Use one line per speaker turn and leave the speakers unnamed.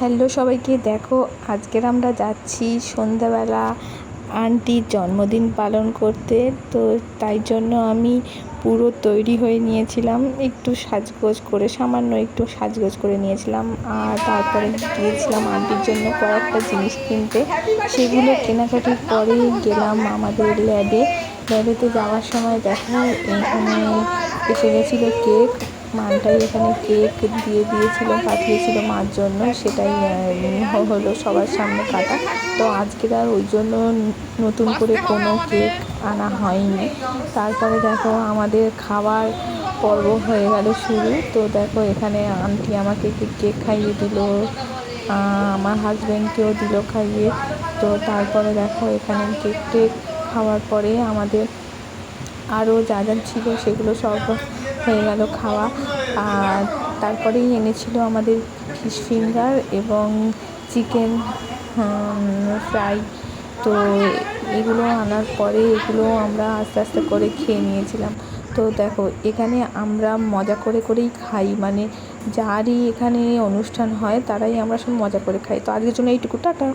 Hello সবাইকে, দেখো আজকের আমরা যাচ্ছি সন্ধ্যাবেলা আন্টির জন্মদিন পালন করতে। তো তাই জন্য আমি পুরো তৈরি হয়ে নিয়েছিলাম, একটু সাজগোজ করে, সামান্য একটু সাজগোজ করে নিয়েছিলাম। আর তারপরে গিয়েছিলাম আন্টির জন্য কয়েকটা জিনিস কিনতে। সেগুলো কেনাকাটির পরেই গেলাম আমাদের ল্যাবে। ল্যাবেতে যাওয়ার সময় দেখো, এখানে এসে গেছিল কেক। মানটাই এখানে কেক দিয়ে দিয়েছিল, পাঠিয়েছিল মার জন্য, সেটাই হলো সবার সামনে কাটা। তো আজকের আর ওই জন্য নতুন করে কোনো কেক আনা হয়নি। তারপরে দেখো আমাদের খাবার পর্ব হয়ে গেল শুরু। তো দেখো এখানে আন্টি আমাকে কেক খাইয়ে দিল আমার হাজব্যান্ডকেও দিল খাইয়ে। তো তারপরে দেখো এখানে কেক টেক খাওয়ার পরে আমাদের আরও যা যা ছিল সেগুলো সব হয়ে গেল খাওয়া। আর তারপরেই এনেছিল আমাদের ফিশ ফিঙ্গার এবং চিকেন ফ্রাই তো এগুলো আনার পরে এগুলো আমরা আস্তে আস্তে করে খেয়ে নিয়েছিলাম। তো দেখো, এখানে আমরা মজা করে করেই খাই। মানে যারই এখানে অনুষ্ঠান হয়, তারাই আমরা সব মজা করে খাই। তো আজকের জন্য এইটুকু, টাটা।